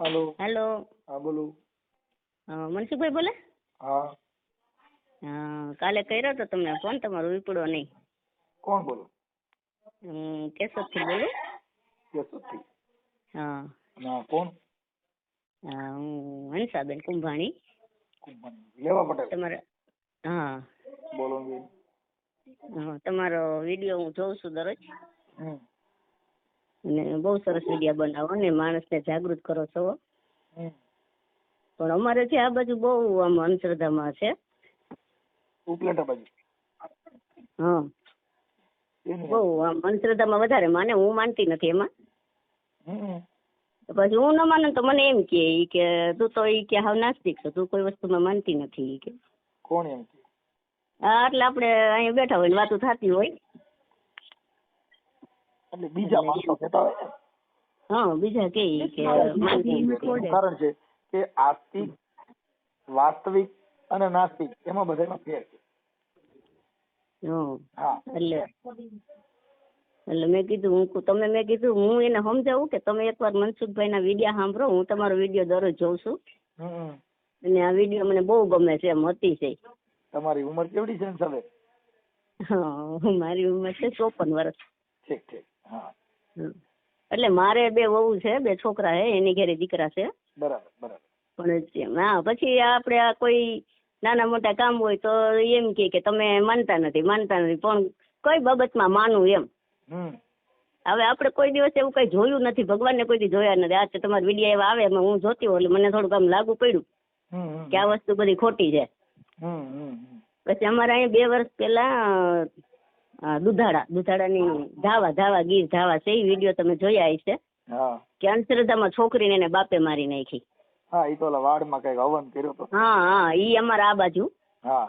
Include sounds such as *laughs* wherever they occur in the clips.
હાલો. Hello. હા બોલો. મનસુખભાઈ બોલે? હા. કાલે કર્યો તો તમને ફોન તમારો વિપડો નહીં. કોણ બોલો? થી બોલો બોલું. કેશોદથી? હા. કોણ? હા હંસાબેન કુંભાણી. લેવા પટેલ. તમારા હા. બોલો તમારો વીડિયો હું જોઉં છું દરરોજ. હમ. અને બહુ સરસ વીડિયો બનાવો ને માણસને જાગૃત કરો છો. પણ અમારે છે આ બાજુ બહુ આમ અંધશ્રદ્ધામાં છે. ઉપલેટા બાજુ. હા. બહુ આમ અંધશ્રદ્ધામાં વધારે માને હું માનતી નથી એમાં. પછી હું ન માનું તો મને એમ કે કે તું તો ઈ કે હાવ નાસ્તિક છો તું કોઈ વસ્તુમાં માનતી નથી કે. કોણ એમ કે? હા એટલે આપણે અહીંયા બેઠા હોય ને વાતો થતી હોય. એટલે બીજા માણસો કહેતા હોય હા બીજા કે કારણ છે કે આસ્તિક વાસ્તવિક અને નાસ્તિક એમાં બધામાં ફેર છે. એટલે એટલે મેં કીધું હું તમે મેં કીધું હું એને સમજાવું કે તમે એકવાર મનસુખભાઈ ના વિડીયા સાંભળો હું તમારો વીડિયો દરરોજ જોઉં છું. અને આ વીડિયો મને બહુ ગમે છે એમ અતિશય તમારી ઉંમર કેવડી છે સાહેબ? હા મારી ઉંમર છે ચોપન વર્ષ. ઠીક ઠીક. હા. એટલે મારે બે વહુ છે બે છોકરા છે એની ઘેરે દીકરા છે. બરાબર બરાબર. પણ હા પછી આપણે આ કોઈ નાના મોટા કામ હોય તો એમ કે કે તમે માનતા નથી માનતા નથી. પણ કઈ બાબતમાં માનું એમ? હવે આપણે કોઈ દિવસ એવું કઈ જોયું નથી ભગવાનને કોઈ દી જોયા નથી. આજે તમારા વીડિયો એવા આવે એમાં હું જોતી હોઉં એટલે મને થોડુંક આમ લાગુ પડ્યું કે આ વસ્તુ બધી ખોટી છે. પછી અમારે અહીંયા બે વર્ષ પહેલા દુધાળા. દુધાળાની ધાવા ધાવા ગીર ધાવા છે એ વીડિયો તમે જોયા હશે. કે અંધશ્રદ્ધામાં છોકરીને એને બાપે મારી નાખી. હા એ તો વાડમાં કંઈક હવન કર્યો તો હા હા ઈ અમારા આ બાજુ. હા.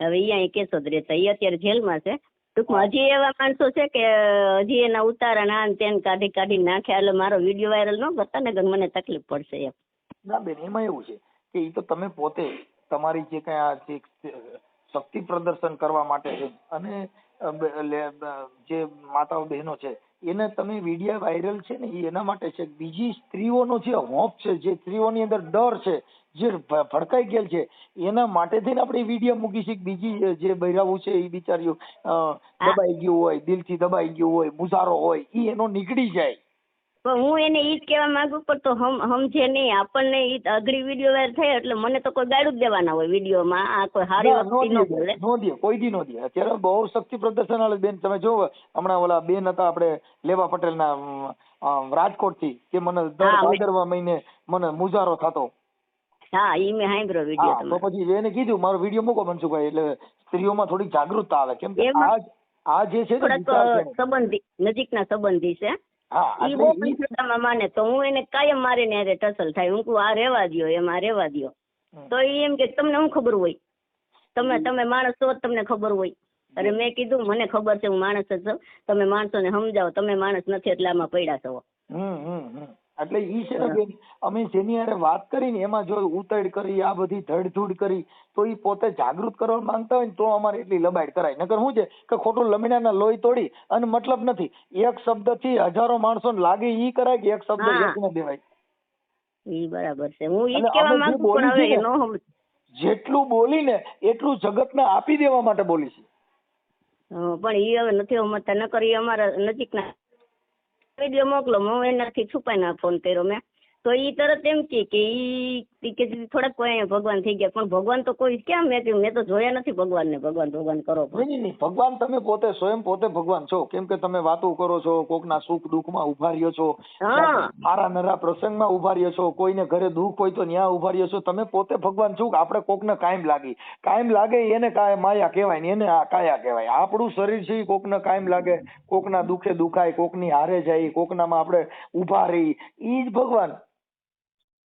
હવે અહીંયા અહીં કેશોદ રહેતા એ અત્યારે જેલમાં છે. ટૂંકમાં હજી એવા માણસો છે કે હજી એના ઉતારા ના તેને કાઢી કાઢી નાખ્યા. એટલે મારો વીડિયો વાયરલ ન કરતા ને મને તકલીફ પડશે એમ. ના બેન એમાં એવું છે કે એ તો તમે પોતે તમારી જે કઈ આ જે શક્તિ પ્રદર્શન કરવા માટે છે અને જે માતાઓ બહેનો છે એને તમે વીડિયો વાયરલ છે ને એ એના માટે છે. બીજી સ્ત્રીઓનો જે હોપ છે જે સ્ત્રીઓની અંદર ડર છે જે ભડકાઈ ગયેલ છે એના માટે થઈને આપણે વીડિયો મૂકી છે. કે બીજી જે બૈરાવું છે એ બિચારીઓ દબાઈ ગયું હોય દિલથી દબાઈ ગયું હોય મુઝારો હોય એ એનો નીકળી જાય. પણ હું એને ઈ જ કહેવા માંગુ પણ તો હમ સમજે નહીં. આપણને ઈ અઘરી વીડિયો વાયરલ થાય એટલે મને તો કોઈ ગાળું જ દેવાના હોય વિડીયોમાં આ કોઈ સારી વસ્તુ ન બોલે દે નો દે કોઈ દી નો દે. અત્યારે બહુ શક્તિ પ્રદર્શન વાળા બેન તમે જો હમણાં ઓલા બેન હતા આપણે લેવા પટેલના રાજકોટથી કે મને દર ભાદરવા મહિને મને મુજારો થતો. હા ઈ મેં સાંભળ્યો વીડિયો તો પછી એને કીધું મારો વીડિયો મૂકો મનસુખભાઈ. એટલે સ્ત્રીઓમાં થોડીક જાગૃતતા આવે. કેમ કે એમાં આ જે છે ને સંબંધી નજીકના સંબંધી છે. ઈ બહુ ઈ- માને તો હું એને કાયમ મારીને હારે ટસલ થાય. હું કહું આ રહેવા દ્યો એમાં રેવા રહેવા દ્યો તો ઈ એમ કે તમને હું ખબર હોય? તમે તમે માણસ છો જ તમને ખબર હોય. અરે મેં કીધું મને ખબર છે હું માણસ જ છું. તમે માણસોને સમજાવો તમે માણસ નથી એટલે આમાં પડ્યા છો. એટલે ઈ છે ને બેન અમે જેની હારે વાત કરી ને એમાં જો ઉતેડ કરી આ બધી ધડધૂડ કરી તો ઈ પોતે જાગૃત કરવા માંગતા હોય ને તો અમારે એટલી લબાડ કરાય. નકર શું છે કે ખોટું લમીણાના લોહી તોડી અને મતલબ નથી. એક શબ્દથી હજારો માણસો ને લાગે ઈ કરાય કે એક શબ્દ હા. એક ન દેવાય. ઈ બરાબર છે. હું ઈ કહેવા માંગુ બોલી પણ હવે જગત ને, નો જેટલું બોલીને એટલું જગતને આપી દેવા માટે બોલી છે. પણ ઈ હવે નથી સમજતા. નકર ઈ અમારા નજીકના વીડિયો મોકલો. હું એનાથી છુપાઈને ફોન કર્યો મેં. તો ઈ તરત એમ કે ઈ કે થોડાક કોઈ ભગવાન થઈ ગયા. પણ ભગવાન તો કોઈ કેમ? મેં કહ્યું મેં તો જોયા નથી ભગવાનને. ભગવાન ભગવાન કરો નહીં નહીં નહીં. ભગવાન તમે પોતે સ્વયં પોતે ભગવાન છો. કેમ કે તમે વાતો કરો છો કોકના સુખ દુઃખમાં ઊભા રહ્યો છો મારા નરા પ્રસંગમાં ઊભા રહ્યો છો કોઈને ઘરે દુઃખ હોય તો ન્યા ઊભા રહ્યો છો. તમે પોતે ભગવાન છો આપણે કોકને કાયમ લાગી? કાયમ લાગે એને કાય માયા કહેવાય ને એને કાયા કહેવાય. આપણું શરીર છે કોકને કાયમ લાગે. કોકના દુઃખે દુખાય કોકની હારે જાય કોકનામાં આપણે ઊભા રહી. ઈ જ ભગવાન.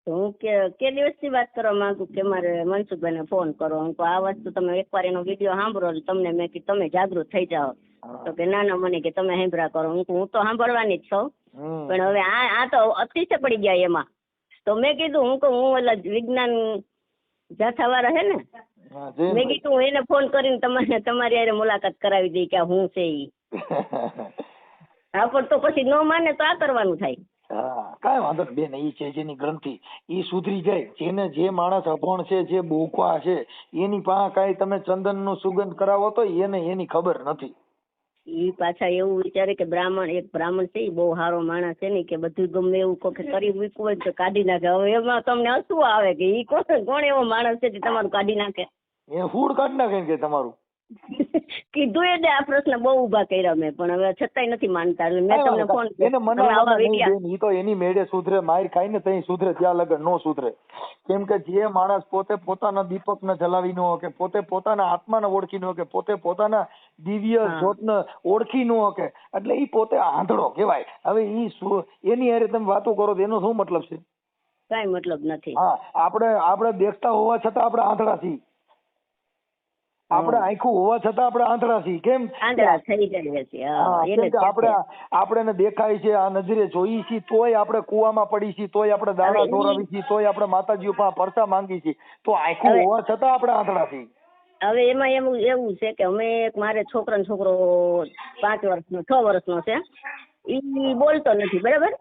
હું કે કે દિવસથી વાત કરવા માંગુ કે મારે મનસુખભાઈને ફોન કરો? હું આ વસ્તુ તમે એકવાર એનો વીડિયો સાંભળો એટલે તમને મેં કીધું તમે જાગૃત થઈ જાઓ. તો કે ના ના મને કે તમે સાંભળા કરો. હું હું તો સાંભળવાની જ છું. પણ હવે આ આ તો અતિશય પડી ગયા એમાં. તો મેં કીધું હું કહું હું એટલે વિજ્ઞાન જાથાવાળા હે ને? મેં કીધું હું એને ફોન કરીને તમારે તમારી હારે મુલાકાત કરાવી દઈ કે આ હું છે ઈ. *laughs* હા પણ તો પછી ન માને તો આ કરવાનું થાય. કાંઈ વાંધો નહીં. બેન એ છે જેની ગ્રંથિ. એ સુધરી જાય. જેને જે માણસ અભણ છે જે બોખવા છે એની પાસે કાંઈ તમે ચંદનનું સુગંધ કરાવો તો એને એની ખબર નથી. ઈ પાછા એવું વિચારે કે બ્રાહ્મણ એક બ્રાહ્મણ છે એ બહુ સારો માણસ છે ને કે બધું ગમે એવું કોક કરી મૂકવું હોય તો કાઢી નાખે. હવે એમાં તમને હસવું આવે કે ઈ કોણ કોણ એવો માણસ છે જે તમારું કાઢી નાખે? એ ફૂડ કાઢી નાખે કે તમારું. કીધું એટલે આ પ્રશ્ન બહુ ઊભા કર્યા મેં પણ હવે છતાંય નથી માનતા એટલે મેં તમને ફોન કર્યો. તો એની મેળે સુધરે માર ખાઈને તઈ સુધરે ત્યાં લગન નો સુધરે. કેમ કે જે માણસ પોતે પોતાના દીપકને જલાવી નો કે પોતે પોતાના આત્માને ઓળખી નો કે પોતે પોતાના દિવ્ય જ્યોતને ઓળખી નો કે એટલે ઈ પોતે આંધળો કહેવાય. હવે ઈ એની હારે તમે વાતો કરો તો એનો શું મતલબ છે? કઈ મતલબ નથી. હા આપણે આપણે દેખતા હોવા છતાં આપણે આંધળા છીએ. આપણે આંખું હોવા છતાં આપણે આંધળા છીએ. કેમ? આંધળા થઈ જાય છે હા, હા, એને કેમ કે જ આપણે દેખાય છે આ નજરે જોઈ છીએ તોય આપણે કુવામાં પડી છીએ તોય આપણે દાણા હવે છીએ તોય આપણે માતાજીઓ પાસે પરસા માંગી છીએ. તો આંખું હોવા છતાં આપણે આંધળા છીએ. હવે એમાં એવું એવું છે કે અમે એક મારે છોકરાનો છોકરો પાંચ વર્ષનો છ વર્ષનો છે. ઈ બોલતો નથી બરાબર?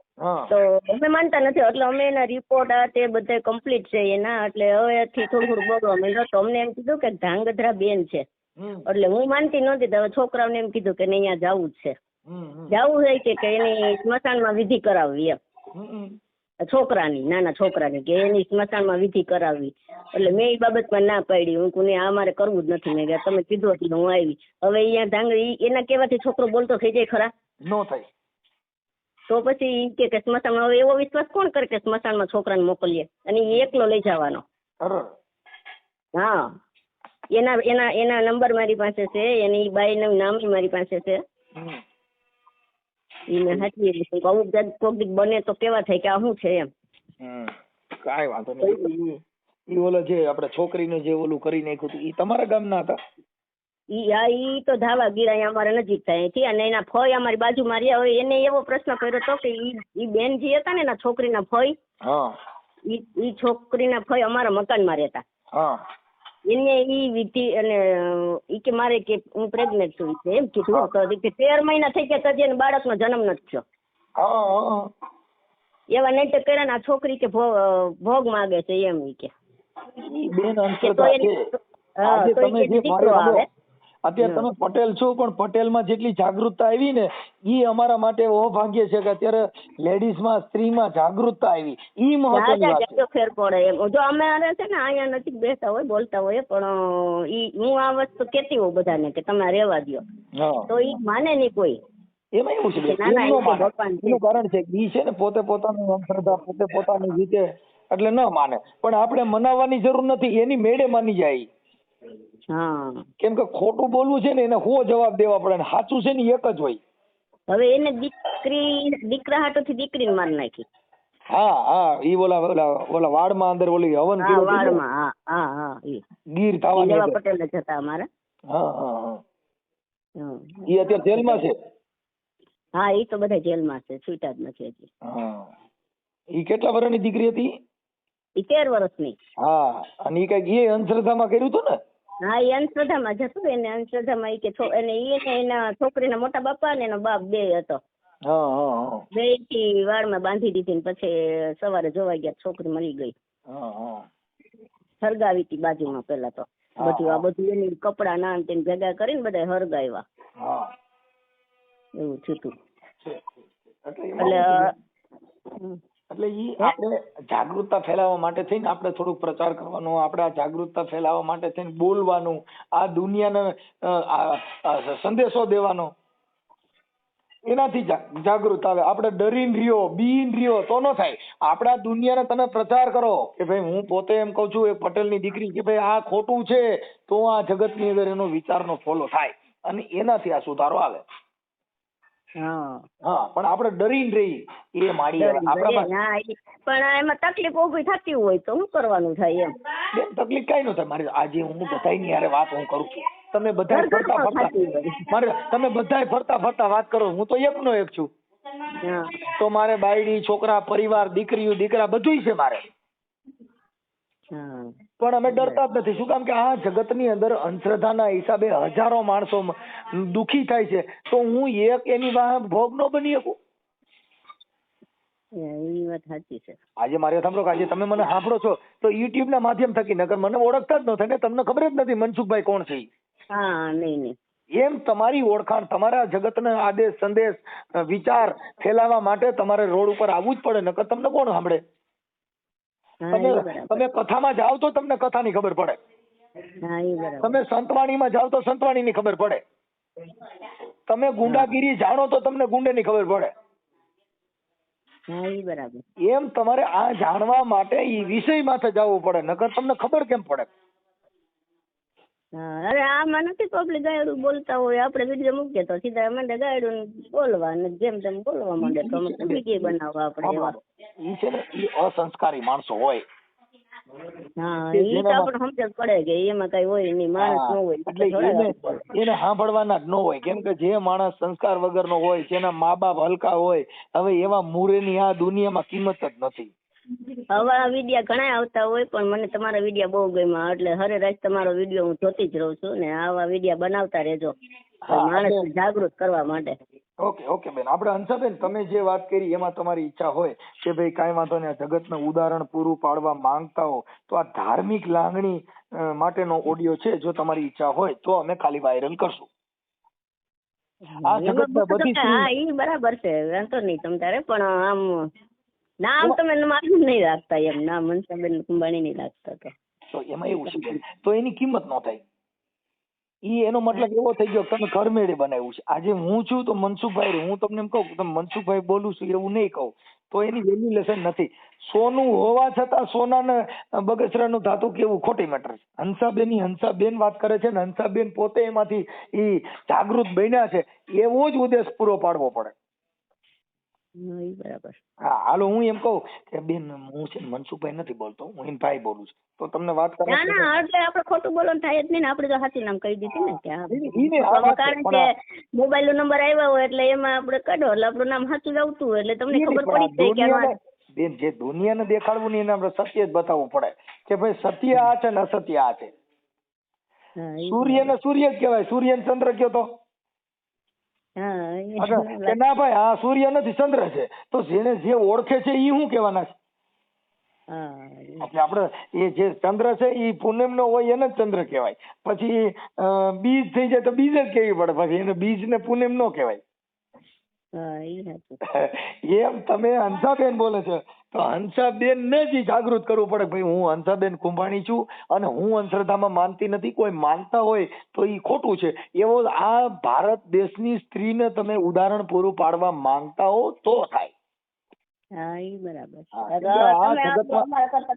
તો અમે માનતા નથી એટલે અમે એના રિપોર્ટ આ તે બધા કમ્પ્લીટ છે એના એટલે હવેથી થોડું થોડું બોલવા માંડ્યો. તો અમને એમ કીધું કે ધાંગધ્રા બેન છે. એટલે હું માનતી નહોતી હવે છોકરાઓને એમ કીધું કે નહીં અહીંયા જવું જ છે. જવું હોય કે એની સ્મશાનમાં વિધિ કરાવવી એમ. છોકરાની નાના છોકરાની કે એની સ્મશાનમાં વિધિ કરાવવી. એટલે મેં એ બાબતમાં ના પાડી હું કોને આ મારે કરવું જ નથી. મેં કીધું તમે કીધું એટલે હું આવી. હવે અહીંયા ધાંગ એના કહેવાથી છોકરો બોલતો થઈ જાય ખરા? નો થાય. તો પછી ઈ કે કે સ્મશાનમાં હવે એવો વિશ્વાસ કોણ કરે કે સ્મશાનમાં છોકરાને મોકલીએ? અને એ એકલો લઈ જવાનો. હા. એના એના એના નંબર મારી પાસે છે એની બાઈનું નામ ય મારી પાસે છે. ઈ મેં સાચવી લીધું. અમુક જાત કોક બને તો કેવા થાય કે આ શું છે એમ. હમ. કાંઈ વાંધો નહીં. ઈ ઓલો જે આપણે છોકરીને જે ઓલું કરી નાખ્યું હતું ઈ તમારા ગામના હતા? ઈ આ ઈ તો ધાવા ગીરા અમારે નજીક થાય અહીંથી અને એના ફઈ અમારી બાજુ રહ્યા હોય એને એવો પ્રશ્ન કર્યો હતો કે ઈ ઈ બેન જે હતા ને એના છોકરીના ફઈ હા. ઈ ઈ છોકરીના ફઈ અમારા મકાનમાં રહેતા. હા. એને ઈ વિધિ અને ઈ કે મારે કે હું પ્રેગ્નેન્ટ છું એમ કીધું તો કે તેર મહિના થઈ ગયા તો હજી એને બાળકનો જન્મ નથી થયો. એવા નહીં નાટક કર્યા ને આ છોકરી કે ભોગ માગે છે એમ ઈ કે. બેન અંતર તો એની તો તમે જે મારી અત્યારે તમે પટેલ છો પણ પટેલમાં જેટલી જાગૃતતા આવી ને એ અમારા માટે અભાગ્ય છે કે અત્યારે લેડીઝમાં સ્ત્રીમાં જાગૃતતા આવી. એ મહત્વની વાત છે. ફેર પડે. એમ. જો અમે આરે છે ને અહીંયા નજીક બેસતા હોય બોલતા હોય પણ ઈ હું આ વસ્તુ કેતી હોઉં બધાને કે તમે રહેવા દ્યો. તો ઈ માને નહીં કોઈ. એમાં એવું છે. એનું કારણ છે ઈ છે ને પોતે પોતાનું અંધશ્રદ્ધા પોતે પોતાની રીતે એટલે ન માને. પણ આપણે મનાવવાની જરૂર નથી એની મેળે માની જાય. કેમ કે ખોટું બોલવું છે ને એને હો જવાબ દેવા પડે ને સાચું છે ને એક જ હોય. હવે એને દીકરી દીકરા હાટોથી દીકરીને માન નાખી. હા હા ઈ ઓલા ઓલા ઓલા વાડમાં અંદર ઓલી હવન કર્યું વાળમાં હા હા હા ઈ. ગીર થાવા લેવા પટેલ જ હતા અમારા. હા હા હા. ઈ અત્યારે જેલમાં છે? હા ઈ તો બધા જેલમાં છે છૂટા જ નથી હજી. હા. ઈ કેટલા વર્ષની દીકરી હતી? ઈ તેર વર્ષની હા અને ઈ કંઈક એ અંધશ્રદ્ધામાં કર્યું હતું ને? હા એ અંશ્રદ્ધામાં જ હતું એને અંધશ્રદ્ધામાં એ કે છો- એને ઈ ને એના છોકરીના મોટા બાપા ને એનો બાપ બે હતો. બેથી વાળમાં બાંધી દીધી ને પછી સવારે જોવા ગયા છોકરી મળી ગઈ. સળગાવી હતી બાજુમાં પેલા તો. બધું આ બધું એની કપડા ના તેને ભેગા કરીને બધા હરગાવ્યા એવું થયું. એટલે એટલે ઈ આપણે જાગૃતતા ફેલાવવા માટે થઈને આપણે થોડુંક પ્રચાર કરવાનો આપણે આ જાગૃતતા ફેલાવવા માટે થઈને બોલવાનું આ દુનિયાને સંદેશો દેવાનો. એનાથી જાગૃત આવે. આપણે ડરીને રહ્યો બીન રહ્યો તો ન થાય. આપણા દુનિયાને તમે પ્રચાર કરો કે ભાઈ હું પોતે એમ કહું છું એક પટેલની દીકરી કે ભાઈ આ ખોટું છે તો આ જગતની અંદર એનો વિચારનો ફોલો થાય. અને એનાથી આ સુધારો આવે. હા. પણ આપણે ડરીને રહી એ આપણામાં ઈ- પણ એમાં તકલીફ ઊભી થતી હોય તો શું કરવાનું થાય એમ? તકલીફ કઈ ન થાય. મારે આજે હું બધાયની હારે વાત હું કરું છું. તમે બધા ફરતા ફરતા મારે તમે બધા ફરતા ફરતા વાત કરો. હું તો એકનો એક છું. તો મારે બાયડી છોકરા પરિવાર દીકરીઓ દીકરા બધુંય છે મારે. પણ અમે ડરતા જ નથી. શું કામ કે આ જગતની અંદર અંધશ્રદ્ધાના હિસાબે હજારો માણસો દુખી થાય છે. તો હું એક એની વાહ ભોગ ન બની શકું? એ વાત સાચી છે. આજે મારે સાંભળો કે આજે તમે મને સાંભળો છો તો યુટ્યુબ ના માધ્યમ થકી નકર મને ઓળખતા જ ન ને તમને ખબર જ નથી મનસુખભાઈ કોણ છે હા નહીં નહીં. એમ તમારી ઓળખાણ તમારા જગતના આદેશ સંદેશ વિચાર ફેલાવા માટે તમારે રોડ ઉપર આવવું જ પડે નકર તમને કોણ સાંભળે? તમે તમે કથામાં જાઓ તો તમને કથાની ખબર પડે. તમે સંતવાણીમાં જાઓ તો સંતવાણીની ખબર પડે. તમે ગુંડાગીરી જાણો તો તમને ગુંડેની ખબર પડે. એમ તમારે આ જાણવા માટે એ વિષય માથે જવું પડે. નકર તમને ખબર કેમ પડે? અરે આમાં નથી પબ્લિક ગાયડું બોલતા હોય. આપણે વીડિયો મૂકીએ તો સીધા મને ગાયડું બોલવા ને જેમ તેમ બોલવા માંડે તો અમે વીડિયો બનાવવા આપણે એવા. ઈ છે ને ઈ અસંસ્કારી માણસો હોય. હા તો આપણે સમજ પડે કે એમાં કઈ હોય નહીં માણસ ન હોય એટલે એને એને સાંભળવાના જ ન હોય. કેમ કે જે માણસ સંસ્કાર વગરનો હોય જેના મા બાપ હલકા હોય હવે એવા મૂરેની આ દુનિયામાં કિંમત જ નથી. આવા વિડિયા ઘણા આવતા હોય પણ મને તમારા વિડિયા બહુ ગમ્યા. એટલે હરેરાજ તમારો વિડિયો હું જોતી જ રહું છું ને આવા વિડિયા બનાવતા રહેજો. માણસ જાગૃત કરવા માટે. ઓકે ઓકે બેન. આપણે હંસાબેન તમે જે વાત કરી એમાં તમારી ઈચ્છા હોય કે ભાઈ કાંઈ વાંધો નહીં જગતનું ઉદાહરણ પૂરું પાડવા માંગતા હો તો આ ધાર્મિક લાગણી માટેનો ઓડિયો છે જો તમારી ઈચ્છા હોય તો અમે ખાલી વાયરલ કરશું. આ જગતમાં બધી હા ઈ બરાબર છે વાંધો નહીં તમ તારે પણ આમ નામ તમે મારું નહીં રાખતા એમ. નામ મનસાબેન કુંભાણી નહીં રાખતા તો. તો એમાં એવું છે તો એની કિંમત ન થાય. ઈ એનો મતલબ એવો થઈ ગયો તમે ઘરમેળે બનાવ્યું છે. આજે હું છું તો મનસુખભાઈ હું તમને એમ કહું તમે મનસુખભાઈ બોલું છું એવું નહીં કહું. તો એની વેલ્યુલેશન નથી. સોનું હોવા છતાં સોનાને બગસરાનું ધાતુ કેવું? ખોટી મેટર છે. હંસાબેનની હંસાબેન વાત કરે છે ને હંસાબેન પોતે એમાંથી ઈ જાગૃત બન્યા છે. એવો જ ઉદ્દેશ પૂરો પાડવો પડે. હા ઈ બરાબર. હા હાલો હું એમ કહું કે બેન હું છે ને મનસુખભાઈ નથી બોલતો હું એમ ભાઈ બોલું છું. તો તમને વાત કરવા ના ના એટલે આપણે ખોટું બોલવાનું થાય જ નહીં ને આપણે તો સાચું નામ કહી દીધી ને કે કારણ કે મોબાઈલ નો નંબર આવ્યો હોય એટલે એમાં આપણે કાઢો એટલે આપણું નામ સાચું જ આવતું એટલે તમને ખબર નહીં, પડી જ જાય કે બેન જે દુનિયાને દેખાડવું ને એને આપણે સત્ય જ બતાવવું પડે કે ભાઈ સત્ય આ છે ને અસત્ય આ છે. સૂર્ય ને સૂર્ય જ કહેવાય સૂર્ય ને ચંદ્ર કયો તો? કે ના ભાઈ આ સૂર્ય નથી ચંદ્ર છે. તો જેને જે ઓળખે છે એ શું કહેવાના છે? એટલે આપણે એ જે ચંદ્ર છે એ પૂનમ નો હોય એને જ ચંદ્ર કહેવાય. પછી બીજ થઈ જાય તો બીજ જ કેવી પડે? પછી એને બીજ ને પૂનમ નો કહેવાય *laughs* એમ તમે હંસાબેન બોલે છે. તો હંસાબેન ને જ જાગૃત કરવું પડે ભાઈ હું હંસાબેન કુંભાણી છું અને હું અંધશ્રદ્ધામાં માનતી નથી કોઈ માનતા હોય તો એ ખોટું છે. એવો આ ભારત દેશની સ્ત્રીને તમે ઉદાહરણ પૂરું પાડવા માંગતા હો તો થાય. હા એ બરાબર.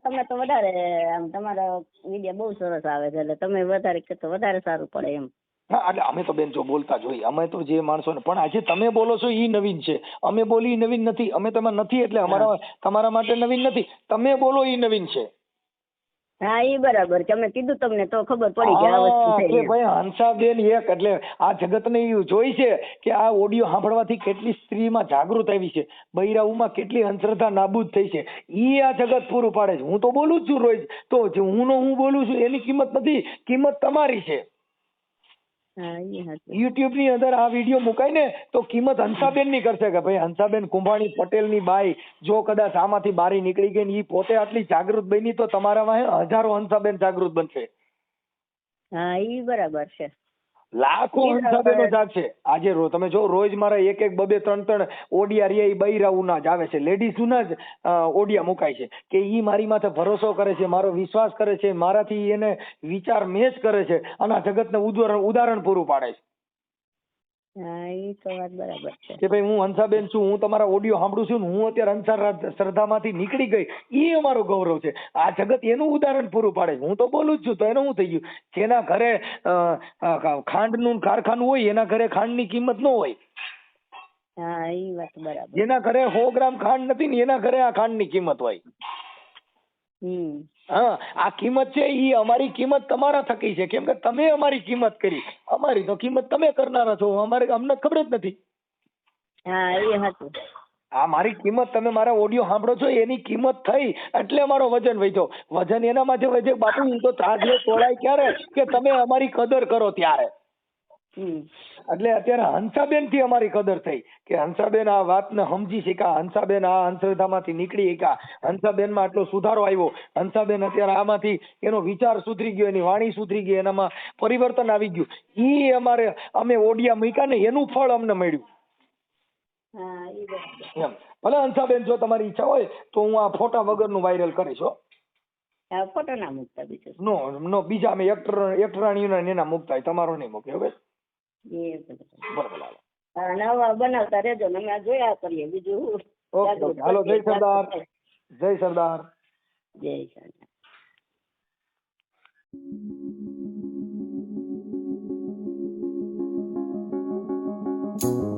તમે તો વધારે આમ તમારા વીડિયો બહુ સરસ આવે છે એટલે તમે વધારે કે તો વધારે સારું પડે એમ. હા એટલે અમે તો બેન જો બોલતા જોઈએ અમે તો જે માણસો પણ આજે તમે બોલો છો ઈ નવીન છે. અમે બોલી નવીન નથી. અમે તેમાં નથી એટલે અમારા તમારા માટે નવીન નથી. તમે બોલો ઈ નવીન છે. હા એ બરાબર અમે કીધું તમને તો ખબર પડી કે આ વસ્તુ છે કે. ભાઈ હંસાબેન એક એટલે આ જગતને ઈ જોઈ છે કે આ ઓડિયો સાંભળવાથી કેટલી સ્ત્રીમાં જાગૃત આવી છે. બૈરાઉમાં કેટલી અંધશ્રદ્ધા નાબૂદ થઈ છે. ઈ આ જગત પૂરું પાડે છે. હું તો બોલું જ છું રોજ. તો જે હું નો હું બોલું છું એની કિંમત નથી. કિંમત તમારી છે. યુટ્યુબની અંદર આ વીડિયો મુકાય ને તો કિંમત હંસાબેનની કરશે કે ભાઈ હંસાબેન કુંભાણી પટેલની બાઈ જો કદાચ આમાંથી બારી નીકળી ગઈ ને ઈ પોતે આટલી જાગૃત બની તો તમારામાં હજારો હંસાબેન જાગૃત બનશે. હા ઈ બરાબર છે. લાખો હંસાબેનો. જાગશે આજે રો તમે જો રોજ મારા એક એક બબે ત્રણ ત્રણ ઓડિયા રિયા ઈ બૈરાઓના જ આવે છે લેડીઝના જ ઓડિયા મુકાય છે કે ઈ મારી માથે ભરોસો કરે છે મારો વિશ્વાસ કરે છે મારાથી એને વિચાર મેચ કરે છે અને આ જગતને ઉદાહરણ ઉદાહરણ પૂરું પાડે છે હા ઈ તો વાત બરાબર છે. કે ભાઈ હું હંસાબેન છું હું તમારા ઓડિયો સાંભળું છું ને હું અત્યારે અંધશ્રદ્ધા શ્રદ્ધામાંથી નીકળી ગઈ એ અમારો ગૌરવ છે. આ જગત એનું ઉદાહરણ પૂરું પાડે છે. હું તો બોલું જ છું તો એનું શું થઈ ગયું? જેના ઘરે ખાંડનું કારખાનું હોય એના ઘરે ખાંડની કિંમત ન હોય. હા વાત બરાબર. જેના ઘરે સો ગ્રામ ખાંડ નથી ને એના ઘરે આ ખાંડની કિંમત હોય. હમ. હા આ કિંમત છે એ અમારી કિંમત તમારા થકી છે. કેમ કે તમે અમારી કિંમત કરી. અમારી તો કિંમત તમે કરનારા છો. અમારે અમને ખબર જ નથી. હા એ હતું આ મારી કિંમત તમે મારા ઓડિયો સાંભળો છો એની કિંમત થઈ એટલે મારો વજન વધ્યો. વજન એના માટે વધે બાપુ હું તો તાજે તોડાય ક્યારે? કે તમે અમારી કદર કરો ત્યારે. એટલે અત્યારે હંસાબેનથી અમારી કદર થઈ કે હંસાબેન આ વાતને સમજી શીખા હંસાબેન આ અંધશ્રદ્ધામાંથી નીકળી શીખા હંસાબેનમાં આટલો સુધારો આવ્યો. હંસાબેન અત્યારે આમાંથી એનો વિચાર સુધરી ગયો એની વાણી સુધરી ગઈ એનામાં પરિવર્તન આવી ગયું. ઈ અમારે અમે ઓડિયા મૂક્યા ને એનું ફળ અમને મળ્યું. એમ. ભલે હંસાબેન જો તમારી ઈચ્છા હોય તો હું આ ફોટા વગરનું વાયરલ કરીશ હો. ફોટો ના મૂકતા બીજું. નો નો બીજા અમે એક્ટર એક્ટરાણીઓના એના મૂકતા તમારો નહીં મૂકે હવે એ બરાબર નવા બનાવતા રહેજો ને અમે જોયા કરીએ બીજું ઓકે હાલો જય સરદાર. જય સરદાર. જય સરદાર. Thank